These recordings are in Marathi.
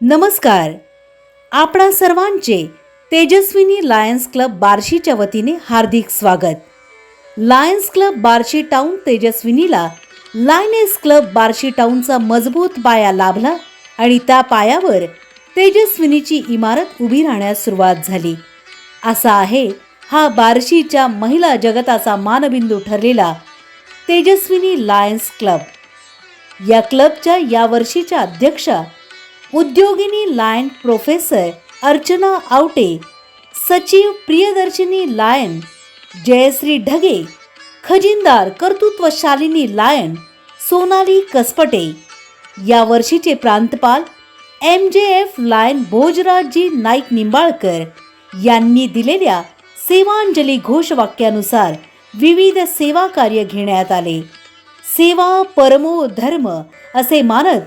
नमस्कार. आपणा सर्वांचे तेजस्विनी लायन्स क्लब बार्शीच्या वतीने हार्दिक स्वागत. लायन्स क्लब बार्शी टाऊन तेजस्विनीला लायनेस क्लब बार्शी टाऊनचा मजबूत पाया लाभला आणि त्या पायावर तेजस्विनीची इमारत उभी राहण्यास सुरुवात झाली. असा आहे हा बार्शीच्या महिला जगताचा मानबिंदू ठरलेला तेजस्विनी लायन्स क्लब. या क्लबच्या यावर्षीच्या अध्यक्षा उद्योगिनी लायन प्रोफेसर अर्चना आवटे सचिव प्रियदर्शिनी लायन जयश्री ढगे खजिनदार कर्तृत्वशालिनी लायन सोनाली कसपटे या वर्षीचे प्रांतपाल M J F lion Bhojrajji Naik Nimbalkar यांनी दिलेल्या सेवांजली घोषवाक्यानुसार विविध सेवा कार्य घेण्यात आले. सेवा परमो धर्म असे मानत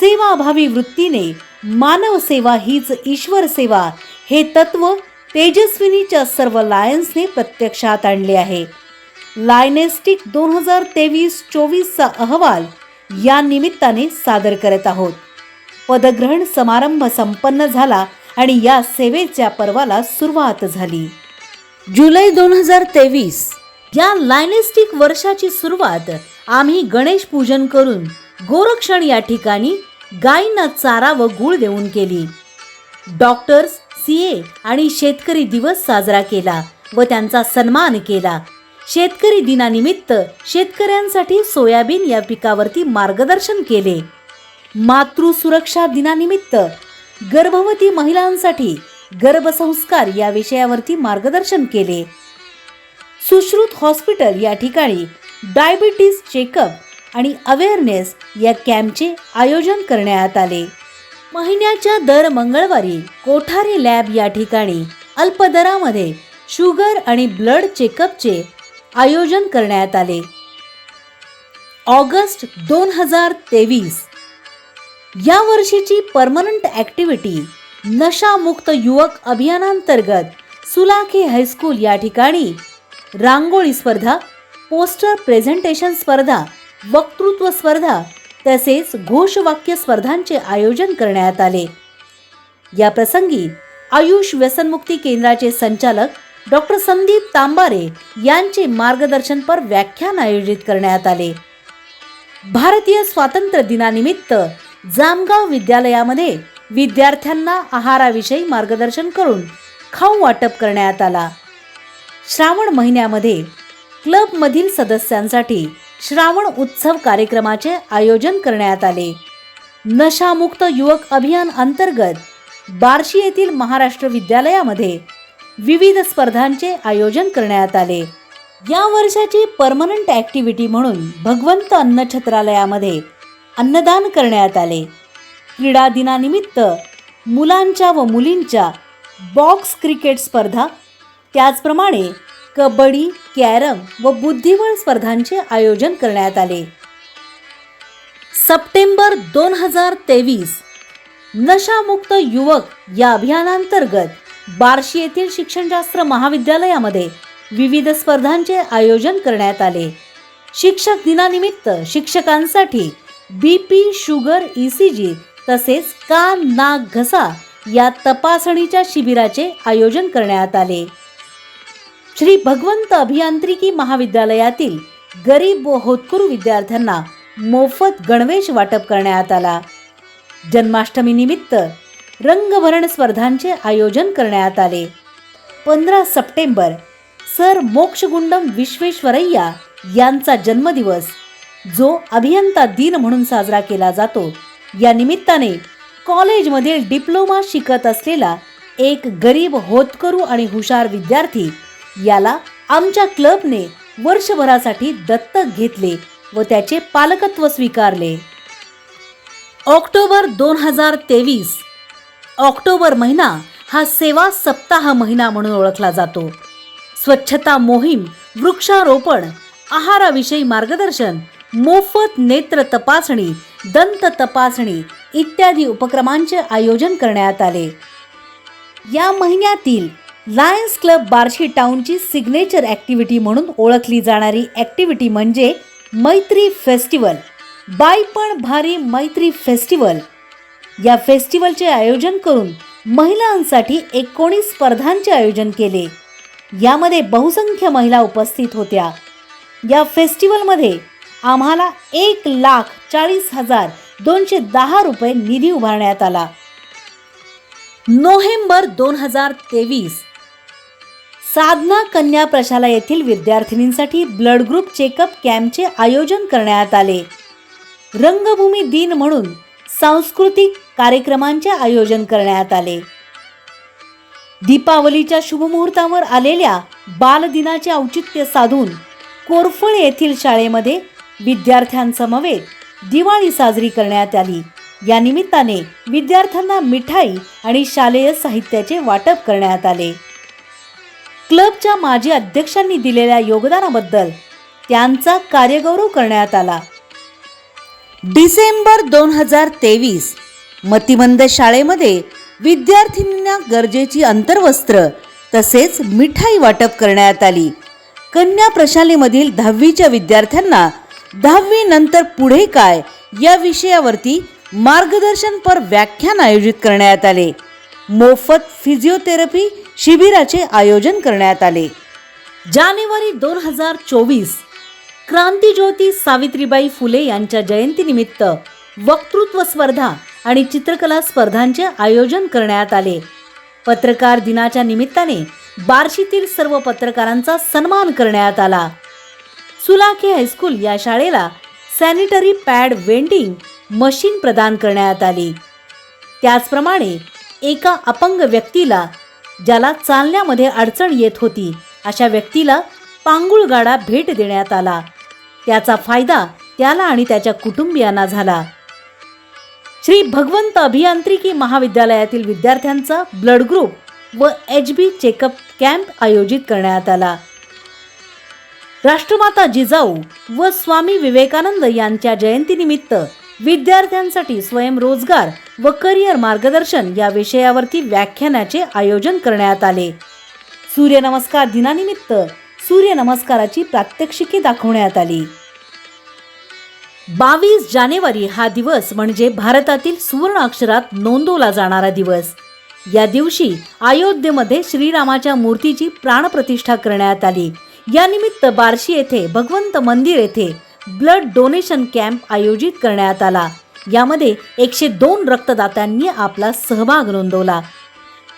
सेवाभावी वृत्तीने मानव सेवा हीच ईश्वर सेवा हे तत्व तेजस्विनीच्या सर्व लायन्सने प्रत्यक्षात आणले आहे. लायनेस्टिक दोन हजार तेवीस चोवीसचा अहवाल या निमित्ताने सादर करत आहोत. पदग्रहण समारंभ संपन्न झाला आणि या सेवेच्या पर्वाला सुरुवात झाली. जुलै दोन हजार तेवीस या लायनेस्टिक वर्षाची सुरुवात आम्ही गणेश पूजन करून गोरक्षण या ठिकाणी गायींना चारा व गुळ देऊन केली. डॉक्टर्स सी ए आणि शेतकरी दिवस साजरा केला व त्यांचा सन्मान केला. शेतकरी दिनानिमित्त शेतकऱ्यांसाठी सोयाबीन या पिकावरती मार्गदर्शन केले. मातृ सुरक्षा दिनानिमित्त गर्भवती महिलांसाठी गर्भसंस्कार या विषयावरती मार्गदर्शन केले. सुश्रुत हॉस्पिटल या ठिकाणी डायबिटीस चेकअप आणि अवेअरनेस या कॅम्पचे आयोजन करण्यात आले. महिन्याच्या दर मंगळवारी कोठारी लॅब या ठिकाणी अल्पदरामध्ये शुगर आणि ब्लड चेकअपचे आयोजन करण्यात आले. ऑगस्ट दोन हजार तेवीस या वर्षीची परमनंट ॲक्टिव्हिटी नशामुक्त युवक अभियानांतर्गत सुलाखे हायस्कूल या ठिकाणी रांगोळी स्पर्धा पोस्टर प्रेझेंटेशन स्पर्धा वक्तृत्व स्पर्धा तसेच घोषवाक्य स्पर्धांचे आयोजन करण्यात आले. या प्रसंगी आयुष व्यसनमुक्ती केंद्राचे संचालक डॉक्टर संदीप तांबारे यांचे मार्गदर्शनपर व्याख्यान आयोजित करण्यात आले. भारतीय स्वातंत्र्य दिनानिमित्त जामगाव विद्यालयामध्ये विद्यार्थ्यांना आहाराविषयी मार्गदर्शन करून खाऊ वाटप करण्यात आला. श्रावण महिन्यामध्ये क्लबमधील सदस्यांसाठी श्रावण उत्सव कार्यक्रमाचे आयोजन करण्यात आले. नशामुक्त युवक अभियान अंतर्गत बार्शी येथील महाराष्ट्र विद्यालयामध्ये विविध स्पर्धांचे आयोजन करण्यात आले. या वर्षाची परमनंट ॲक्टिव्हिटी म्हणून भगवंत अन्न छत्रालयामध्ये अन्नदान करण्यात आले. क्रीडा दिनानिमित्त मुलांच्या व मुलींच्या बॉक्स क्रिकेट स्पर्धा त्याचप्रमाणे कबड्डी कॅरम व बुद्धिबळ स्पर्धांचे आयोजन करण्यात आले. सप्टेंबर दोन हजार तेवीस नशामुक्त युवक या अभियानांतर्गत बार्शी येथील शिक्षणशास्त्र महाविद्यालयामध्ये विविध स्पर्धांचे आयोजन करण्यात आले. शिक्षक दिनानिमित्त शिक्षकांसाठी B P sugar E C G तसेच कान नाक घसा या तपासणीच्या शिबिराचे आयोजन करण्यात आले. श्री भगवंत अभियांत्रिकी महाविद्यालयातील गरीब व होतकरू विद्यार्थ्यांना मोफत गणवेश वाटप करण्यात आला. जन्माष्टमी निमित्त रंगभरण स्पर्धांचे आयोजन करण्यात आले. पंधरा सप्टेंबर सर मोक्षगुंडम विश्वेश्वरय्या यांचा जन्मदिवस जो अभियंता दिन म्हणून साजरा केला जातो. या निमित्ताने कॉलेजमधील डिप्लोमा शिकत असलेला एक गरीब होतकरू आणि हुशार विद्यार्थी याला आमच्या क्लबने वर्षभरासाठी दत्तक घेतले व त्याचे पालकत्व स्वीकारले. ऑक्टोबर दोन हजार तेवीस. ऑक्टोबर महिना हा सेवा सप्ताह महिना म्हणून ओळखला जातो. स्वच्छता मोहीम वृक्षारोपण आहाराविषयी मार्गदर्शन मोफत नेत्र तपासणी दंत तपासणी इत्यादी उपक्रमांचे आयोजन करण्यात आले. या महिन्यातील लायन्स क्लब बार्शी टाउनची सिग्नेचर ॲक्टिव्हिटी म्हणून ओळखली जाणारी ॲक्टिव्हिटी म्हणजे मैत्री फेस्टिवल. बायपण भारी मैत्री फेस्टिवल. या फेस्टिवलचे आयोजन करून महिलांसाठी एकोणीस स्पर्धांचे आयोजन केले. यामध्ये बहुसंख्य महिला उपस्थित होत्या. या फेस्टिवलमध्ये आम्हाला एक लाख चाळीस हजार दोनशे दहा रुपये निधी उभारण्यात आला. नोव्हेंबर दोन हजार तेवीस साधना कन्या प्रशाला येथील विद्यार्थिनींसाठी ब्लड ग्रुप चेकअप कॅम्पचे आयोजन करण्यात आले. रंगभूमी दिन म्हणून सांस्कृतिक कार्यक्रमांचे आयोजन करण्यात आले. दीपावलीच्या शुभमुहूर्तावर आलेल्या बालदिनाचे औचित्य साधून कोरफळ येथील शाळेमध्ये विद्यार्थ्यांसमवेत दिवाळी साजरी करण्यात आली. या निमित्ताने विद्यार्थ्यांना मिठाई आणि शालेय साहित्याचे वाटप करण्यात आले. क्लबच्या माजी अध्यक्षांनी दिलेल्या योगदानाबद्दल त्यांचा कार्यगौरव करण्यात आला. डिसेंबर दोन हजार तेवीस मतिमंद शाळेमध्ये विद्यार्थिनींना गरजेची अंतर्वस्त्र तसेच मिठाई वाटप करण्यात आली. कन्या प्रशालेमधील दहावीच्या विद्यार्थ्यांना दहावी नंतर पुढे काय या विषयावरती मार्गदर्शनपर व्याख्यान आयोजित करण्यात आले. मोफत फिजिओथेरपी शिबिराचे आयोजन करण्यात आले. जानेवारी दोन हजार चोवीस क्रांतीज्योती सावित्रीबाई फुले यांच्या जयंतीनिमित्त वक्तृत्व स्पर्धा आणि चित्रकला स्पर्धांचे आयोजन करण्यात आले. पत्रकार दिनाच्या निमित्ताने बार्शीतील सर्व पत्रकारांचा सन्मान करण्यात आला. सुलाखे हायस्कूल या शाळेला सॅनिटरी पॅड वेंडिंग मशीन प्रदान करण्यात आली. त्याचप्रमाणे एका अपंग व्यक्तीला ज्याला चालण्यामध्ये अडचण येत होती अशा व्यक्तीला पांगुळगाडा भेट देण्यात आला. त्याचा फायदा त्याला आणि त्याच्या कुटुंबियांना झाला. श्री भगवंत अभियांत्रिकी महाविद्यालयातील विद्यार्थ्यांचा ब्लड ग्रुप व एच बी चेकअप कॅम्प आयोजित करण्यात आला. राष्ट्रमाता जिजाऊ व स्वामी विवेकानंद यांच्या जयंतीनिमित्त विद्यार्थ्यांसाठी स्वयंरोजगार व करिअर मार्गदर्शन या विषयावरती व्याख्यानाचे आयोजन करण्यात आले. सूर्यनमस्कार दिनानिमित्त सूर्यनमस्काराची प्रात्यक्षिके दाखवण्यात आली. बावीस जानेवारी हा दिवस म्हणजे भारतातील सुवर्ण अक्षरात नोंदवला जाणारा दिवस. या दिवशी अयोध्येमध्ये श्रीरामाच्या मूर्तीची प्राणप्रतिष्ठा करण्यात आली. या निमित्त बार्शी येथे भगवंत मंदिर येथे ब्लड डोनेशन कॅम्प आयोजित करण्यात आला. यामध्ये एकशे दोन रक्तदात्यांनी आपला सहभाग नोंदवला.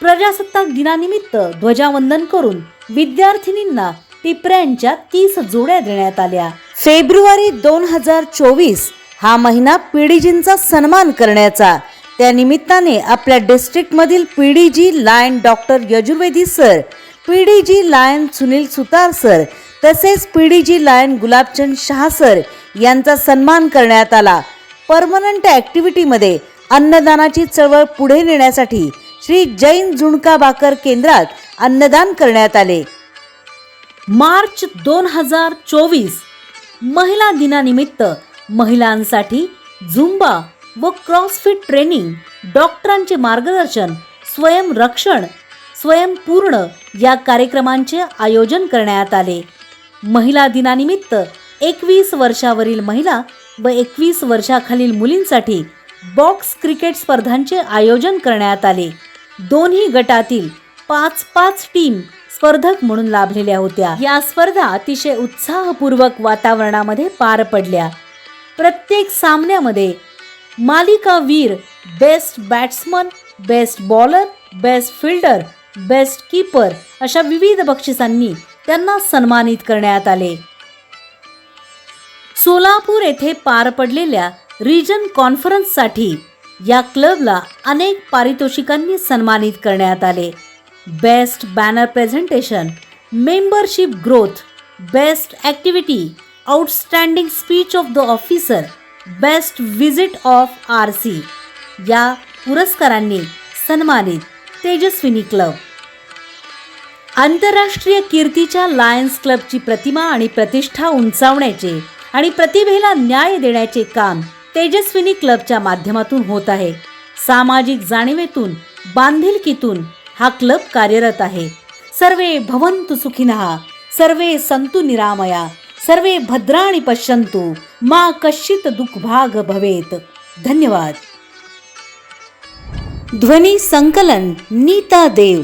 प्रजासत्ताक दिनानिमित्त ध्वजावंदन करून विद्यार्थिनींना टिपऱ्यांच्या तीस जोड्या देण्यात आल्या. फेब्रुवारी दोन हजार चोवीस हा महिना पीडीजींचा सन्मान करण्याचा. त्या निमित्ताने आपल्या डिस्ट्रिक्टमधील PDG lion doctor Yajurvedi sir PDG lion Sunil Sutar sir तसेच PDG lion Gulabchand Shah sir यांचा सन्मान करण्यात आला. परमनंट ॲक्टिव्हिटीमध्ये अन्नदानाची चळवळ पुढे नेण्यासाठी श्री जैन झुणका बाकर केंद्रात अन्नदान करण्यात आले. मार्च दोन हजार चोवीस महिला दिनानिमित्त महिलांसाठी झुंबा व क्रॉसफिट ट्रेनिंग डॉक्टरांचे मार्गदर्शन स्वयंरक्षण स्वयंपूर्ण या कार्यक्रमांचे आयोजन करण्यात आले. महिला दिनानिमित्त एकवीस वर्षावरील महिला व एकवीस वर्षाखालील मुलींसाठी बॉक्स क्रिकेट स्पर्धांचे आयोजन करण्यात आले. दोन्ही गटातील पाच पाच टीम स्पर्धक म्हणून लाभलेल्या होत्या. या स्पर्धा अतिशय उत्साहपूर्वक वातावरणामध्ये पार पडल्या. प्रत्येक सामन्यामध्ये मालिका वीर best batsman best bowler best fielder best keeper अशा विविध बक्षिसांनी त्यांना सन्मानित करण्यात आले. सोलापूर येथे पार पडलेल्या रिजन कॉन्फरन्ससाठी या क्लबला अनेक पारितोषिकांनी सन्मानित करण्यात आले. Best banner presentation membership growth best activity outstanding speech of the officer best visit of R C या पुरस्कारांनी सन्मानित तेजस्विनी क्लब आंतरराष्ट्रीय कीर्तीच्या लायन्स क्लबची प्रतिमा आणि प्रतिष्ठा उंचावण्याचे आणि प्रतिभेला न्याय देण्याचे काम तेजस्विनी क्लबच्या माध्यमातून होत आहे. सामाजिक जाणीवेतून बांधिलकीतून हा क्लब कार्यरत आहे. सर्वे भवंतु सुखिनः सर्वे संतु निरामया सर्वे भद्राणी पश्यन्तु मा कश्चित दुःखभाग भवेत. धन्यवाद. ध्वनी संकलन नीता देव.